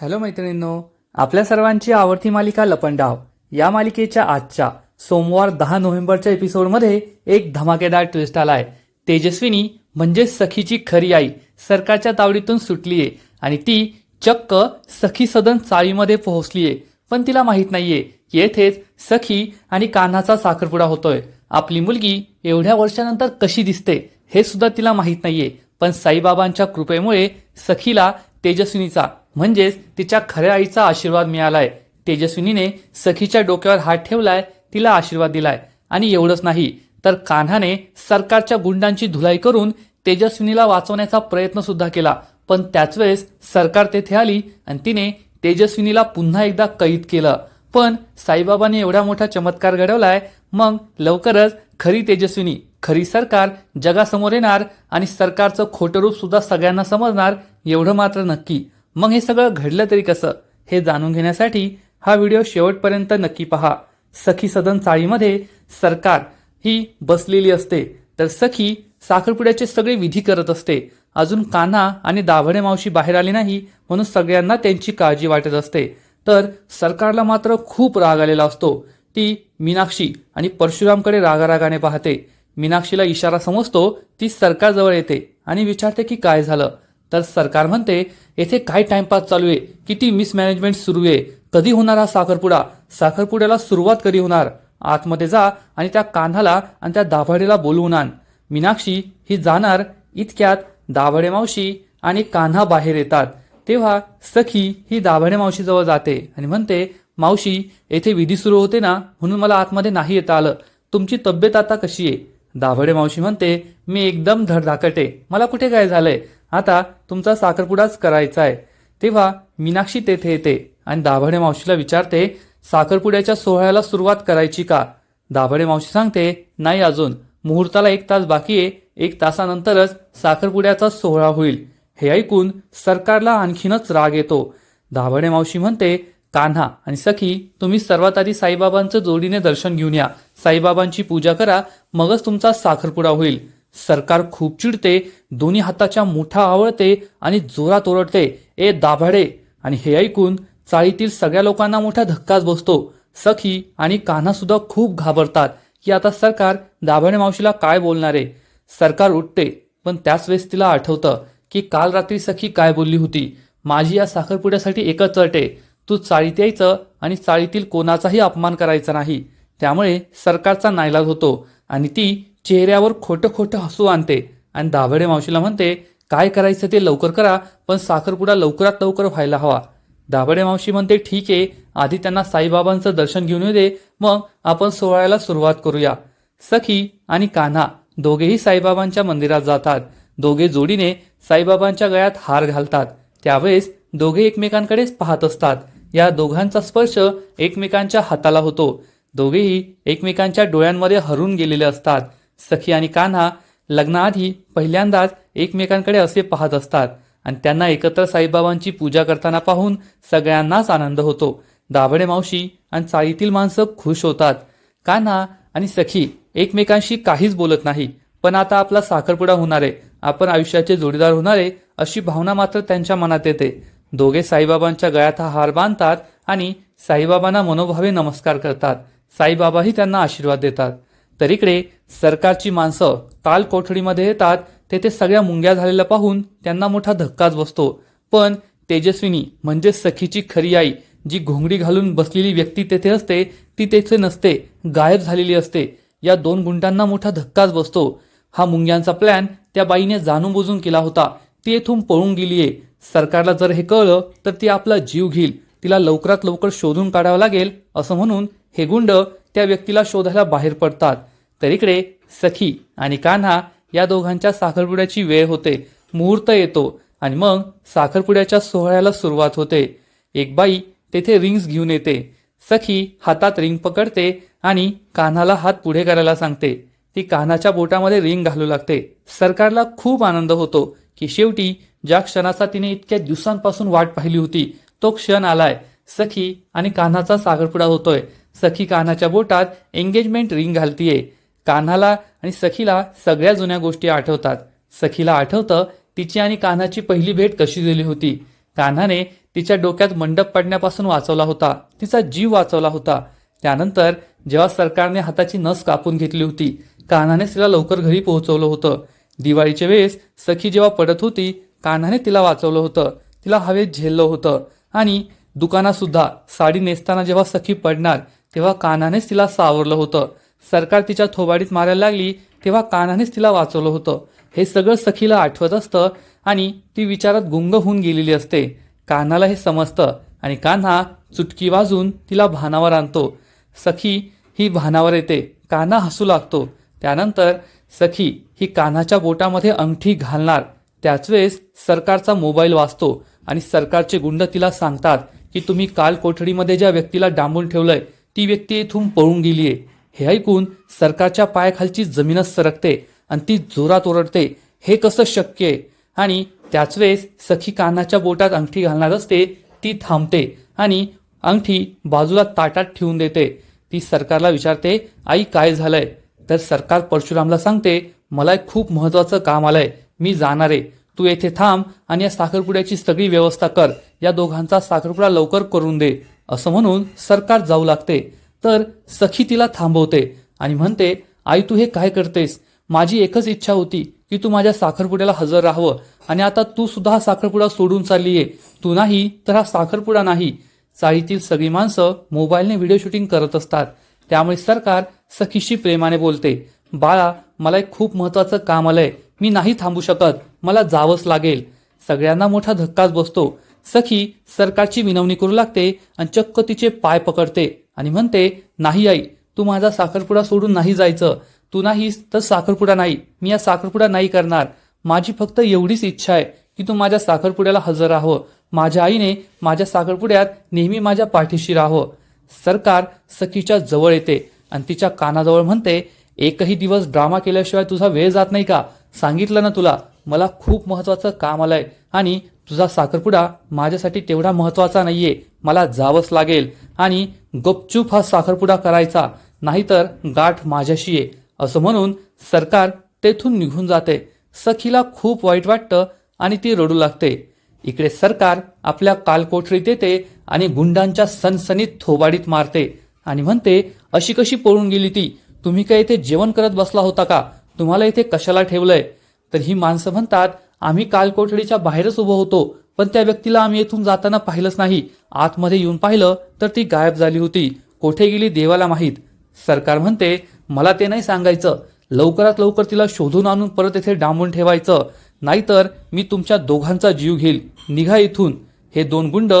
Hello मैत्रिणींनो आपल्या सर्वांची आवडती मालिका लपंडाव. या मालिकेच्या आजच्या सोमवार दहा नोव्हेंबरच्या एपिसोडमध्ये एक धमाकेदार ट्विस्ट आहे तेजस्विनी म्हणजे सखीची खरी आई सरकारच्या तावडीतून सुटलीये आणि ती चक्क सखी सदन चाळीमध्ये पोहोचलीये. पण तिला माहीत नाहीये येथेच सखी आणि कान्हाचा साखरपुडा होतोय. आपली मुलगी एवढ्या वर्षानंतर कशी दिसते हे सुद्धा तिला माहीत नाहीये. पण साईबाबांच्या कृपेमुळे सखीला तेजस्विनीचा म्हणजेच तिच्या खऱ्या आईचा आशीर्वाद मिळालाय. तेजस्विनीने सखीच्या डोक्यावर हात ठेवलाय तिला आशीर्वाद दिलाय. आणि एवढंच नाही तर कान्हाने सरकारच्या गुंडांची धुलाई करून तेजस्विनीला वाचवण्याचा प्रयत्न सुद्धा केला. पण त्याच वेळेस सरकार तेथे आली आणि तिने तेजस्विनीला पुन्हा एकदा कैद केलं. पण साईबाबांनी एवढा मोठा चमत्कार घडवलाय मग लवकरच खरी तेजस्विनी खरी सरकार जगासमोर येणार आणि सरकारचं खोटं रूप सुद्धा सगळ्यांना समजणार एवढं मात्र नक्की. मग हे सगळं घडलं तरी कसं हे जाणून घेण्यासाठी हा व्हिडिओ शेवटपर्यंत नक्की पहा. सखी सदन चाळीमध्ये सरकार ही बसलेली असते. तर सखी साखरपुड्याचे सगळे विधी करत असते. अजून कान्हा आणि दाभडे मावशी बाहेर आली नाही म्हणून सगळ्यांना त्यांची काळजी वाटत असते. तर सरकारला मात्र खूप राग आलेला असतो. ती मीनाक्षी आणि परशुरामकडे रागारागाने पाहते. मीनाक्षीला इशारा समजतो ती सरकारजवळ येते आणि विचारते की काय झालं. तर सरकार म्हणते येथे काय टाइमपास चालू आहे? किती मिसमॅनेजमेंट सुरू आहे? कधी होणार हा साखरपुडा? साखरपुड्याला सुरुवात कधी होणार? आतमध्ये जा आणि त्या कान्हाला आणि त्या दाभाडेला बोलवून आण. मीनाक्षी ही जाणार इतक्यात दाभाडे मावशी आणि कान्हा बाहेर येतात. तेव्हा सखी ही दाभाडे मावशीजवळ जाते आणि म्हणते मावशी येथे विधी सुरू होते ना म्हणून मला आतमध्ये नाही येता आलं. तुमची तब्येत आता कशी आहे? दाभाडे मावशी म्हणते मी एकदम धडधाकट आहे. मला कुठे काय झालंय? आता तुमचा साखरपुडाच करायचा आहे तेव्हा मीनाक्षी तेथे येते आणि दाभाडे मावशीला विचारते साखरपुड्याच्या सोहळ्याला सुरुवात करायची का? दाभाडे मावशी सांगते नाही अजून. मुहूर्ताला एक तास बाकी आहे. एक तासानंतरच साखरपुड्याचा सोहळा होईल. हे ऐकून सरकारला आणखीनच राग येतो. दाभाडे मावशी म्हणते कान्हा आणि सखी तुम्ही सर्वात आधी साईबाबांचं जोडीने दर्शन घेऊन या. साईबाबांची पूजा करा मगच तुमचा साखरपुडा होईल. सरकार खूप चिडते दोन्ही हाताच्या मुठा आवळते आणि जोरात ओरडते ए दाभाडे! आणि हे ऐकून चाळीतील सगळ्या लोकांना मोठा धक्काच बसतो. सखी आणि कान्हा सुद्धा खूप घाबरतात की आता सरकार दाभाडे मावशीला काय बोलणार आहे. सरकार उठते पण त्याच वेळेस तिला आठवतं की काल रात्री सखी काय बोलली होती. माझी या साखरपुड्यासाठी एकच अट आहे. तू चाळीत यायचं आणि चाळीतील कोणाचाही अपमान करायचा नाही. त्यामुळे सरकारचा नाईलाज होतो. आणि ती चेहऱ्यावर खोटं खोटं हसू आणते आणि दाभडे मावशीला म्हणते काय करायचं ते लवकर करा पण साखरपुडा लवकरात लवकर व्हायला हवा. दाभडे मावशी म्हणते ठीक आहे आधी त्यांना साईबाबांचं दर्शन घेऊन येऊ दे मग आपण सोहळ्याला सुरुवात करूया. सखी आणि कान्हा दोघेही साईबाबांच्या मंदिरात जातात. दोघे जोडीने साईबाबांच्या गळ्यात हार घालतात. त्यावेळेस दोघे एकमेकांकडेच पाहत असतात. या दोघांचा स्पर्श एकमेकांच्या हाताला होतो. दोघेही एकमेकांच्या डोळ्यांमध्ये हरून गेलेले असतात. सखी आणि कान्हा लग्नाआधी पहिल्यांदाच एकमेकांकडे असे पाहत असतात आणि त्यांना एकत्र साईबाबांची पूजा करताना पाहून सगळ्यांनाच आनंद होतो. दाभडे मावशी आणि चाळीतील माणसं खुश होतात. कान्हा आणि सखी एकमेकांशी काहीच बोलत नाही पण आता आपला साखरपुडा होणार आहे. आपण आयुष्याचे जोडीदार होणार आहे अशी भावना मात्र त्यांच्या मनात येते. दोघे साईबाबांच्या गळ्यात हा हार बांधतात आणि साईबाबांना मनोभावे नमस्कार करतात. साईबाबाही त्यांना आशीर्वाद देतात. तर इकडे सरकारची माणसं ताल कोठडीमध्ये येतात. तेथे सगळ्या मुंग्या झालेल्या पाहून त्यांना मोठा धक्काच बसतो. पण तेजस्विनी म्हणजे सखीची खरी आई जी घोंगडी घालून बसलेली व्यक्ती तेथे असते ती तेथे नसते गायब झालेली असते. या दोन गुंडांना मोठा धक्काच बसतो. हा मुंग्यांचा प्लॅन त्या बाईने जाणून बुजून केला होता. ती येथून पळून गेलीये सरकारला जर हे कळलं तर ती आपला जीव घेईल. तिला लवकरात लवकर शोधून काढावं लागेल असं म्हणून हे गुंड त्या व्यक्तीला शोधायला बाहेर पडतात. तर इकडे सखी आणि कान्हा या दोघांच्या साखरपुड्याची वेळ होते. मुहूर्त येतो आणि मग साखरपुड्याच्या सोहळ्याला सुरुवात होते. एक बाई तेथे रिंग्स घेऊन येते. सखी हातात रिंग पकडते आणि कान्हाला हात पुढे करायला सांगते. ती कान्हाच्या बोटामध्ये रिंग घालू लागते. सरकारला खूप आनंद होतो की शेवटी ज्या क्षणाचा तिने इतक्या दिवसांपासून वाट पाहिली होती तो क्षण आलाय. सखी आणि कान्हाचा साखरपुडा होतोय. सखी कान्हाच्या बोटात एंगेजमेंट रिंग घालतीये. कान्हाला आणि सखीला सगळ्या जुन्या गोष्टी आठवतात. सखीला आठवतं तिची आणि कान्हाची पहिली भेट कशी झाली होती. कान्हाने तिच्या डोक्यात मंडप पडण्यापासून वाचवला होता. तिचा जीव वाचवला होता. त्यानंतर जेव्हा सरकारने हाताची नस कापून घेतली होती कान्हाने तिला लवकर घरी पोहोचवलं होतं. दिवाळीच्या वेळेस सखी जेव्हा पडत होती कान्हाने तिला वाचवलं होतं. तिला हवेत झेललं होतं. आणि दुकानात सुद्धा साडी नेसताना जेव्हा सखी पडणार तेव्हा कानानेच तिला सावरलं होतं. सरकार तिच्या थोबाडीत मारायला लागली तेव्हा कानानेच तिला वाचवलं होतं. हे सगळं सखीला आठवत असतं आणि ती विचारात गुंग होऊन गेलेली असते. कान्हाला हे समजतं आणि कान्हा चुटकी वाजून तिला भानावर आणतो. सखी ही भानावर येते. कान्हा हसू लागतो. त्यानंतर सखी ही कान्हाच्या बोटामध्ये अंगठी घालणार. त्याच वेळेस सरकारचा मोबाईल वाचतो आणि सरकारचे गुंड तिला सांगतात की तुम्ही काल कोठडीमध्ये ज्या व्यक्तीला डांबून ठेवलंय ती व्यक्ती इथून पळून गेली आहे. हे ऐकून सरकारच्या पायाखालची जमीनच सरकते आणि ती जोरात ओरडते हे कसं शक्य आहे? आणि त्याच वेळेस सखी कानाच्या बोटात अंगठी घालणार असते ती थांबते आणि अंगठी बाजूला ताटात ठेवून देते. ती सरकारला विचारते आई काय झालंय? तर सरकार परशुरामला सांगते मला एक खूप महत्वाचं काम आलंय. मी जाणार आहे. तू येथे थांब आणि या साखरपुड्याची सगळी व्यवस्था कर. या दोघांचा साखरपुडा लवकर करून दे. असं म्हणून सरकार जाऊ लागते. तर सखी तिला थांबवते आणि म्हणते आई तू हे काय करतेस? माझी एकच इच्छा होती की तू माझ्या साखरपुड्याला हजर राहावं आणि आता तू सुद्धा हा साखरपुडा सोडून चालली आहे तू नाही तर हा साखरपुडा नाही. चाळीतील सगळी माणसं मोबाईलने व्हिडिओ शूटिंग करत असतात. त्यामुळे सरकार सखीशी प्रेमाने बोलते बाळा मला एक खूप महत्वाचं काम आलंय. मी नाही थांबू शकत. मला जावंच लागेल. सगळ्यांना मोठा धक्काच बसतो. सखी सरकारची विनवणी करू लागते आणि चक्क तिचे पाय पकडते आणि म्हणते नाही आई तू माझा साखरपुडा सोडून नाही जायचं. तू नाहीस तर साखरपुडा नाही. मी या साखरपुडा नाही करणार. माझी फक्त एवढीच इच्छा आहे की तू माझ्या साखरपुड्याला हजर राहावं माझ्या आईने माझ्या साखरपुड्यात नेहमी माझ्या पाठीशी राहावं सरकार सखीच्या जवळ येते आणि तिच्या कानाजवळ म्हणते एकही दिवस ड्रामा केल्याशिवाय तुझा वेळ जात नाही का? सांगितलं ना तुला. मला खूप महत्वाचं काम आलंय आणि तुझा साखरपुडा माझ्यासाठी तेवढा महत्त्वाचा नाहीये. मला जावंच लागेल. आणि गपचूप हा साखरपुडा करायचा. नाहीतर गाठ माझ्याशी आहे असं म्हणून सरकार तेथून निघून जाते. सखीला खूप वाईट वाटतं आणि ती रडू लागते. इकडे सरकार आपल्या कालकोठरीत येते आणि गुंडांच्या सनसनीत थोबाडीत मारते. आणि म्हणते अशी कशी पळून गेली ती? तुम्ही काय इथे जेवण करत बसला होता का? तुम्हाला इथे कशाला ठेवलंय? तर ही माणसं म्हणतात आम्ही कालकोठडीच्या बाहेरच उभं होतो पण त्या व्यक्तीला आम्ही येथून जाताना पाहिलंच नाही. आतमध्ये येऊन पाहिलं तर ती गायब झाली होती. कोठे गेली देवाला माहीत. सरकार म्हणते मला ते नाही सांगायचं. लवकरात लवकर तिला शोधून आणून परत येथे डांबून ठेवायचं. नाहीतर मी तुमच्या दोघांचा जीव घेईल. निघा इथून. हे दोन गुंड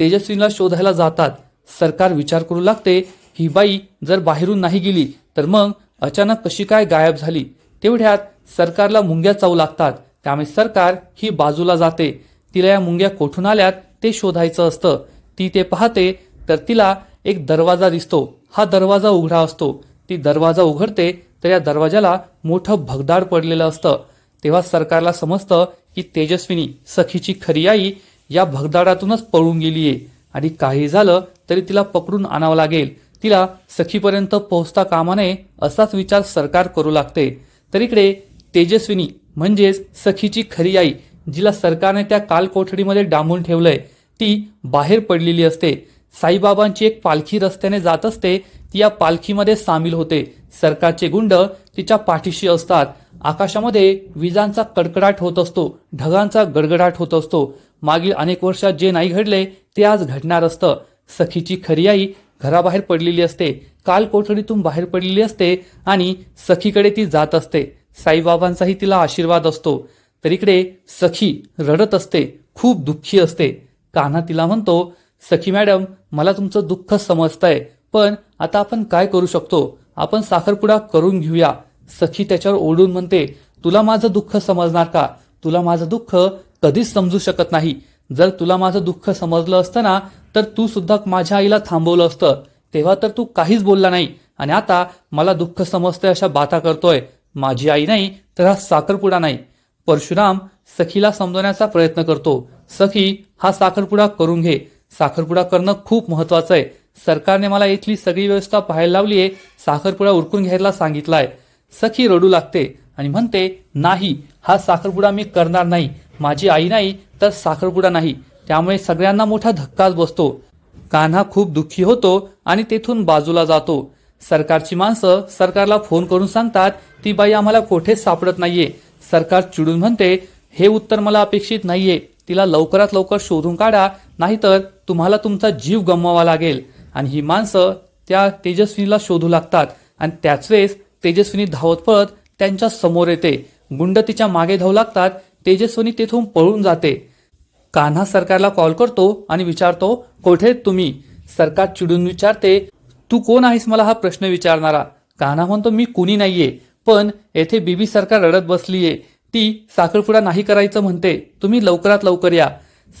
तेजस्वीला शोधायला जातात. सरकार विचार करू लागते ही बाई जर बाहेरून नाही गेली तर मग अचानक कशी काय गायब झाली? तेवढ्यात सरकारला मुंग्या चावू लागतात. त्यामुळे सरकार ही बाजूला जाते. तिला या मुंग्या कोठून आल्यात ते शोधायचं असतं. ती ते पाहते तर तिला एक दरवाजा दिसतो. हा दरवाजा उघडा असतो. ती दरवाजा उघडते तर या दरवाजाला मोठं भगदाड पडलेलं असतं. तेव्हा सरकारला समजतं की तेजस्विनी सखीची खरी आई या भगदाडातूनच पळून गेलीये. आणि काही झालं तरी तिला पकडून आणावं लागेल. तिला सखीपर्यंत पोहोचता कामा नये असाच विचार सरकार करू लागते. तर इकडे तेजस्विनी म्हणजेच सखीची खरी आई जिला सरकारने त्या कालकोठडीमध्ये डांबून ठेवलंय ती बाहेर पडलेली असते. साईबाबांची एक पालखी रस्त्याने जात असते ती या पालखीमध्ये सामील होते. सरकारचे गुंड तिच्या पाठीशी असतात. आकाशामध्ये विजांचा कडकडाट होत असतो ढगांचा गडगडाट होत असतो. मागील अनेक वर्षात जे नाही घडले ते आज घडणार असतं. सखीची खरी आई घराबाहेर पडलेली असते. काल कोठडीतून बाहेर पडलेली असते आणि सखीकडे ती जात असते. साईबाबांचाही तिला आशीर्वाद असतो. तर इकडे सखी रडत असते खूप दुःखी असते. कान्हा तिला म्हणतो सखी मॅडम मला तुमचं दुःख समजतंय पण आता आपण काय करू शकतो? आपण साखरपुडा करून घेऊया. सखी त्याच्यावर ओढून म्हणते तुला माझं दुःख समजणार का? तुला माझं दुःख कधीच समजू शकत नाही. जर तुला माझं दुःख समजलं असतं ना तर तू सुद्धा माझ्या आईला थांबवलं असतं. तेव्हा तर तू काहीच बोलला नाही. आणि आता मला दुःख समजतंय अशा बाता करतोय. माझी आई नाही तर हा साखरपुडा नाही. परशुराम सखीला समजवण्याचा प्रयत्न करतो. सखी हा साखरपुडा करून घे. साखरपुडा करणं खूप महत्वाचं आहे. सरकारने मला इथली सगळी व्यवस्था पाहायला लावली आहे. साखरपुडा उरकून घ्यायला सांगितलाय. सखी रडू लागते आणि म्हणते नाही हा साखरपुडा मी करणार नाही. माझी आई नाही तर साखरपुडा नाही. त्यामुळे सगळ्यांना मोठा धक्काच बसतो. कान्हा खूप दुःखी होतो आणि तेथून बाजूला जातो. सरकारची माणसं सरकारला फोन करून सांगतात ती बाई आम्हाला कोठेच सापडत नाहीये. सरकार चिडून म्हणते हे उत्तर मला अपेक्षित नाहीये. तिला लवकरात लवकर शोधून काढा नाहीतर तुम्हाला तुमचा जीव गमवावा लागेल. आणि ही माणसं त्या तेजस्विनीला शोधू लागतात आणि त्याच वेळेस तेजस्विनी धावत पळत त्यांच्यासमोर येते. गुंड तिच्यामागे धावू लागतात. तेजस्विनी तेथून पळून जाते. कान्हा सरकारला कॉल करतो आणि विचारतो कोठे तुम्ही? सरकार चिडून विचारते तू कोण आहेस मला हा प्रश्न विचारणारा? कान्हा म्हणतो मी कुणी नाहीये पण येथे बीबी सरकार रडत बसलीये. ती साखरपुडा नाही करायचं म्हणते. तुम्ही लवकरात लवकर या.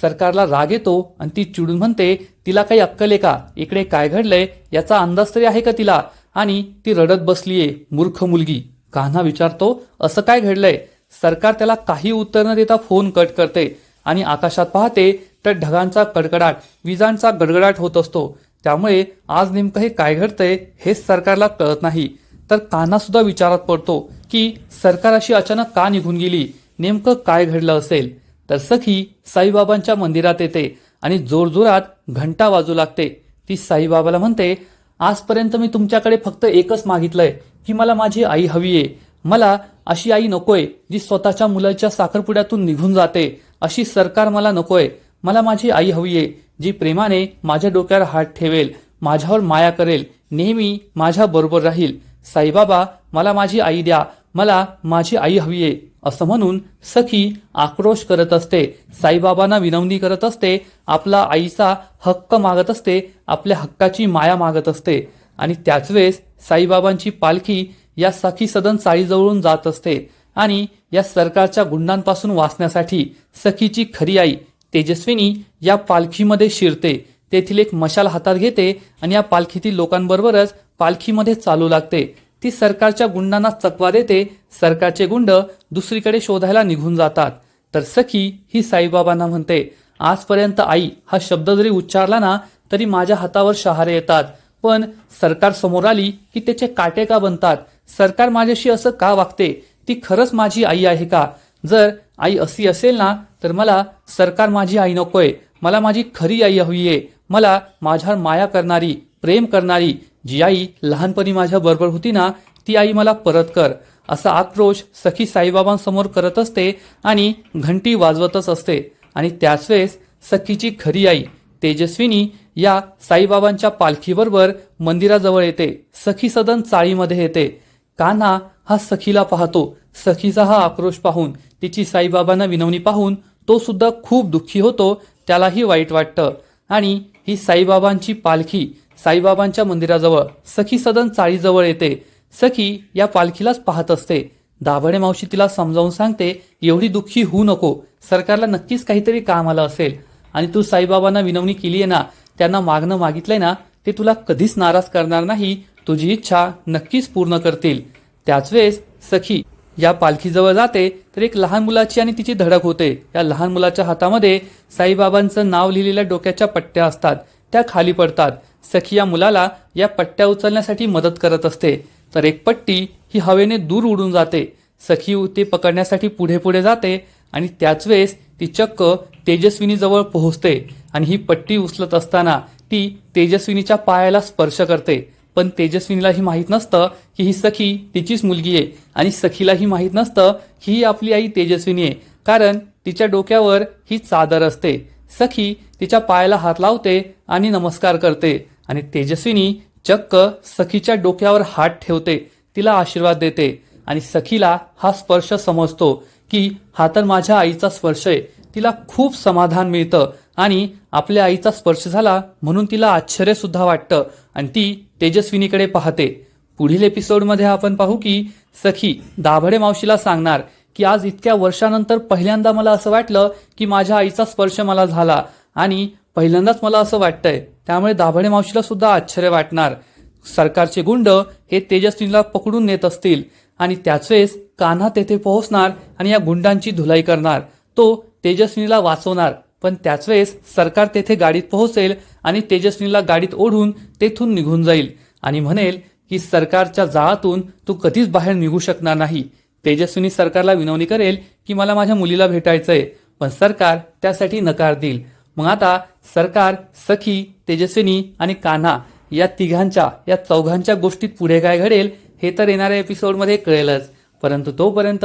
सरकारला राग येतो आणि ती चिडून म्हणते तिला काही अक्कल आहे का? इकडे काय घडलंय? याचा अंदाज तरी आहे का तिला? आणि ती रडत बसलीये मूर्ख मुलगी. कान्हा विचारतो असं काय घडलंय? सरकार त्याला काही उत्तर न देता फोन कट करते. आणि आकाशात पाहते तर ढगांचा कडकडाट विजांचा गडगडाट होत असतो. त्यामुळे आज नेमकं हे काय घडतंय हेच सरकारला कळत नाही. तर कान्हा सुद्धा विचारात पडतो की सरकार अशी अचानक का निघून गेली? नेमकं काय घडलं असेल? तर सखी साईबाबांच्या मंदिरात येते आणि जोरजोरात घंटा वाजू लागते. ती साईबाबाला म्हणते आजपर्यंत मी तुमच्याकडे फक्त एकच मागितलंय की मला माझी आई हवी आहे मला अशी आई नकोय जी स्वतःच्या मुलाच्या साखरपुड्यातून निघून जाते. अशी सरकार मला नकोय. मला माझी आई हवी आहे जी प्रेमाने माझ्या डोक्यावर हात ठेवेल माझ्यावर माया करेल नेहमी माझ्या बरोबर राहील. साईबाबा मला माझी आई द्या मला माझी आई हवी आहे असं म्हणून सखी आक्रोश करत असते. साईबाबांना विनवणी करत असते आपला आईचा हक्क मागत असते आपल्या हक्काची माया मागत असते. आणि त्याच वेळेस साईबाबांची पालखी या सखी सदन चाळीजवळून जात असते. आणि या सरकारच्या गुंडांपासून वाचण्यासाठी सखीची खरी आई तेजस्विनी या पालखीमध्ये शिरते. तेथील एक मशाल हातात घेते आणि या पालखीतील लोकांबरोबरच पालखीमध्ये चालू लागते. ती सरकारच्या गुंडांना चकवा देते. सरकारचे गुंड दुसरीकडे शोधायला निघून जातात. तर सखी ही साईबाबांना म्हणते आजपर्यंत आई हा शब्द जरी उच्चारला ना तरी माझ्या हातावर शहारे येतात. पण सरकार समोर आली की त्याचे काटे का बनतात? सरकार माझ्याशी असं का वागते? ती खरंच माझी आई आहे का? जर आई अशी असेल ना तर मला सरकार माझी आई नकोय. मला माझी खरी आई हवी आहे मला माझ्यावर माया करणारी प्रेम करणारी जी आई लहानपणी माझ्या बरोबर होती ना ती आई मला परत कर. असा आक्रोश सखी साईबाबांसमोर करत असते आणि घंटी वाजवतच असते. आणि त्याच वेळेस सखीची खरी आई तेजस्विनी या साईबाबांच्या पालखीबरोबर मंदिराजवळ येते. सखी सदन चाळीमध्ये येते. कान्हा हा सखीला पाहतो. सखीचा हा आक्रोश पाहून तिची साईबाबांना विनवणी पाहून तो सुद्धा खूप दुःखी होतो त्यालाही वाईट वाटतं. आणि ही साईबाबांची पालखी साईबाबांच्या मंदिराजवळ सखी सदन चाळीजवळ येते. सखी या पालखीलाच पाहत असते. दाभडे मावशी तिला समजावून सांगते एवढी दुःखी होऊ नको. सरकारला नक्कीच काहीतरी काम आलं असेल. आणि तू साईबाबांना विनवणी केली आहे ना त्यांना मागणं मागितलंय ना ते तुला कधीच नाराज करणार नाही. तुझी इच्छा नक्कीच पूर्ण करतील. त्याच वेळेस सखी या पालखीजवळ जाते तर एक लहान मुलाची आणि तिची धडक होते. या लहान मुलाच्या हातामध्ये साईबाबांचं नाव लिहिलेल्या डोक्याच्या पट्ट्या असतात. त्या खाली पडतात. सखी या मुलाला या पट्ट्या उचलण्यासाठी मदत करत असते. तर एक पट्टी ही हवेने दूर उडून जाते. सखी ते पकडण्यासाठी पुढे पुढे जाते आणि त्याच वेळेस ती चक्क तेजस्विनीजवळ पोहोचते आणि ही पट्टी उचलत असताना ती तेजस्विनीच्या पायाला स्पर्श करते. पण तेजस्विनीलाही माहीत नसतं की ही सखी तिचीच मुलगी आहे. आणि सखीलाही माहीत नसतं की ही आपली आई तेजस्विनी आहे. कारण तिच्या डोक्यावर ही चादर असते. सखी तिच्या पायाला हात लावते आणि नमस्कार करते. आणि तेजस्विनी चक्क सखीच्या डोक्यावर हात ठेवते. तिला आशीर्वाद देते. आणि सखीला हा स्पर्श समजतो की हा तर माझ्या आईचा स्पर्श आहे. तिला खूप समाधान मिळतं. आणि आपल्या आईचा स्पर्श झाला म्हणून तिला आश्चर्य सुद्धा वाटतं. आणि ती तेजस्विनीकडे पाहते. पुढील एपिसोडमध्ये आपण पाहू की सखी दाभडे मावशीला सांगणार की आज इतक्या वर्षानंतर पहिल्यांदा मला असं वाटलं की माझ्या आईचा स्पर्श मला झाला आणि पहिल्यांदाच मला असं वाटतंय. त्यामुळे दाभडे मावशीला सुद्धा आश्चर्य वाटणार. सरकारचे गुंड हे तेजस्विनीला पकडून नेत असतील आणि त्याच वेळेस कान्हा तेथे पोहोचणार आणि या गुंडांची धुलाई करणार. तो तेजस्विनीला वाचवणार. पण त्याच वेळेस सरकार तेथे गाडीत पोहोचेल आणि तेजस्वीला गाडीत ओढून तेथून निघून जाईल. आणि म्हणेल की सरकारच्या जाळातून तू कधीच बाहेर निघू शकणार नाही. तेजस्विनी सरकारला विनवणी करेल की मला माझ्या मुलीला भेटायचंय पण सरकार त्यासाठी नकार देईल. मग आता सरकार सखी तेजस्विनी आणि कान्हा या तिघांच्या या चौघांच्या गोष्टीत पुढे काय घडेल हे तर येणाऱ्या एपिसोडमध्ये कळेलच. परंतु तोपर्यंत